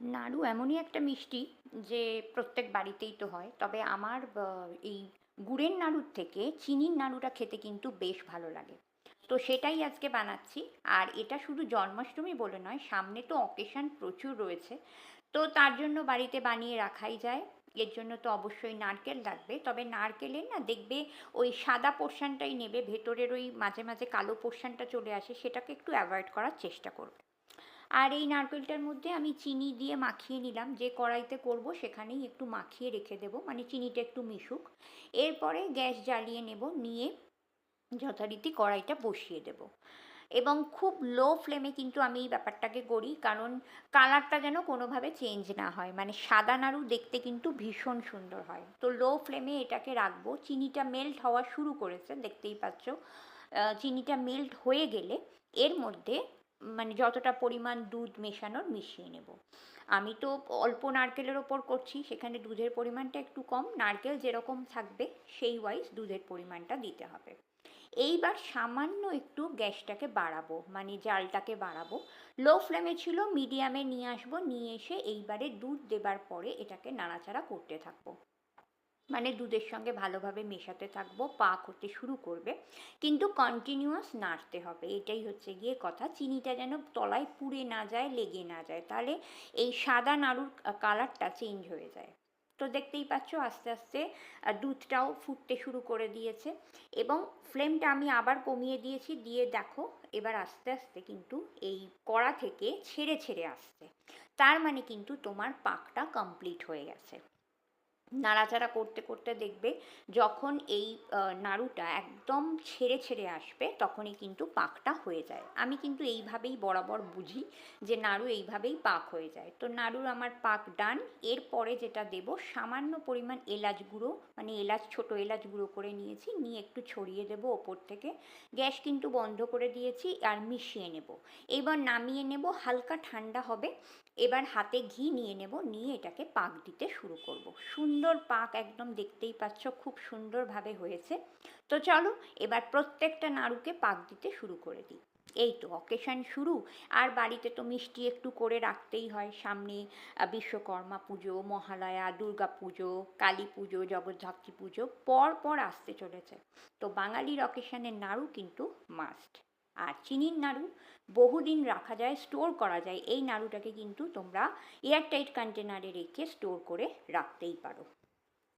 নাড়ু এমনই একটা মিষ্টি যে প্রত্যেক বাড়িতেই তো হয়। তবে আমার এই গুড়ের নাড়ুর থেকে চিনির নাড়ুটা খেতে কিন্তু বেশ ভালো লাগে। তো সেটাই আজকে বানাচ্ছি। আর এটা শুধু জন্মাষ্টমী বলে নয়, সামনে তো অকেশান প্রচুর রয়েছে। তো তার জন্য বাড়িতে বানিয়ে রাখাই যায়। এর জন্য তো অবশ্যই নারকেল লাগবে। তবে নারকেলের না দেখবে ওই সাদা পোর্শনটাই নেবে, ভেতরের ওই মাঝে মাঝে কালো পোর্শনটা চলে আসে, সেটাকে একটু অ্যাভয়েড করার চেষ্টা করবে। আর এই নারকেলটার মধ্যে আমি চিনি দিয়ে মাখিয়ে নিলাম। যে কড়াইতে করব সেখানেই একটু মাখিয়ে রেখে দেব। মানে চিনিটা একটু মিশুক। এরপরে গ্যাস জ্বালিয়ে নেব। নিয়ে যথারীতি কড়াইটা বসিয়ে দেব। এবং খুব লো ফ্লেমে কিন্তু আমি এই ব্যাপারটাকে করি। কারণ কালারটা যেন কোনোভাবে চেঞ্জ না হয়। মানে সাদা নাড়ু দেখতে কিন্তু ভীষণ সুন্দর হয়। তো লো ফ্লেমে এটাকে রাখব। চিনিটা মেল্ট হওয়া শুরু করেছে। দেখতেই পাচ্ছ চিনিটা মেল্ট হয়ে গেলে এর মধ্যে মানে যতটা পরিমাণ দুধ মেশানোর মিশিয়ে নেব। আমি তো অল্প নারকেলের ওপর করছি, সেখানে দুধের পরিমাণটা একটু কম। নারকেল যেরকম থাকবে, সেই ওয়াইজ দুধের পরিমাণটা দিতে হবে। এইবার সামান্য একটু গ্যাসটাকে বাড়াবো মানে জালটাকে বাড়াবো। লো ফ্লেমে ছিল, মিডিয়ামে নিয়ে আসব, নিয়ে এসে এইবারে দুধ দেবার পরে এটাকে নাড়াচাড়া করতে থাকব। মানে দুধের সঙ্গে ভালোভাবে মেশাতে থাকব পাক হতে শুরু করবে। কিন্তু কন্টিনিউয়াস নাড়তে হবে। এটাই হচ্ছে গিয়ে কথা। চিনিটা যেন তলায় পুড়ে না যায়, লেগে না যায়। তাহলে এই সাদা নাড়ুর কালারটা চেঞ্জ হয়ে যায়। তো দেখতেই পাচ্ছ, আস্তে আস্তে দুধটাও ফুটতে শুরু করে দিয়েছে। এবং ফ্লেমটা আমি আবার কমিয়ে দিয়েছি। দিয়ে দেখো, এবার আস্তে আস্তে কিন্তু এই কড়া থেকে ছেড়ে ছেড়ে আসছে। তার মানে কিন্তু তোমার পাকটা কমপ্লিট হয়ে গেছে। নাড়াচাড়া করতে করতে দেখবে যখন এই নাড়ুটা একদম ছেড়ে ছেড়ে আসবে তখনই কিন্তু পাকটা হয়ে যায়। আমি কিন্তু এইভাবেই বরাবর বুঝি যে নাড়ু এইভাবেই পাক হয়ে যায়। তো নাড়ুর আমার পাক ডান, এরপরে যেটা দেব সামান্য পরিমাণ এলাচ গুঁড়ো মানে এলাচ, ছোট এলাচ গুঁড়ো করে নিয়েছি, নিয়ে একটু ছড়িয়ে দেব ওপর থেকে। গ্যাস কিন্তু বন্ধ করে দিয়েছি আর মিশিয়ে নেব। এবার নামিয়ে নেব, হালকা ঠান্ডা হবে। এবার হাতে ঘি নিয়ে নেব, নিয়ে এটাকে পাক দিতে শুরু করব। সুন্দর পাক একদম দেখতেই পাচ্ছ, খুব সুন্দরভাবে হয়েছে। তো চলো, এবার প্রত্যেকটা নাড়ুকে পাক দিতে শুরু করে দিই। এই তো অকেশন শুরু। আর বাড়িতে তো মিষ্টি একটু করে রাখতেই হয়। সামনে বিশ্বকর্মা পুজো, মহালয়া, দুর্গা পুজো, কালী পুজো, জগদ্ধাত্রী পুজো পর পর আসতে চলেছে। তো বাঙালির অকেশানের নাড়ু কিন্তু মাস্ট আর চিনির নাড়ু বহুদিন রাখা যায় স্টোর করা যায়। এই নাড়ুটাকে কিন্তু তোমরা এয়ারটাইট কন্টেনারে রেখে স্টোর করে রাখতেই পারো।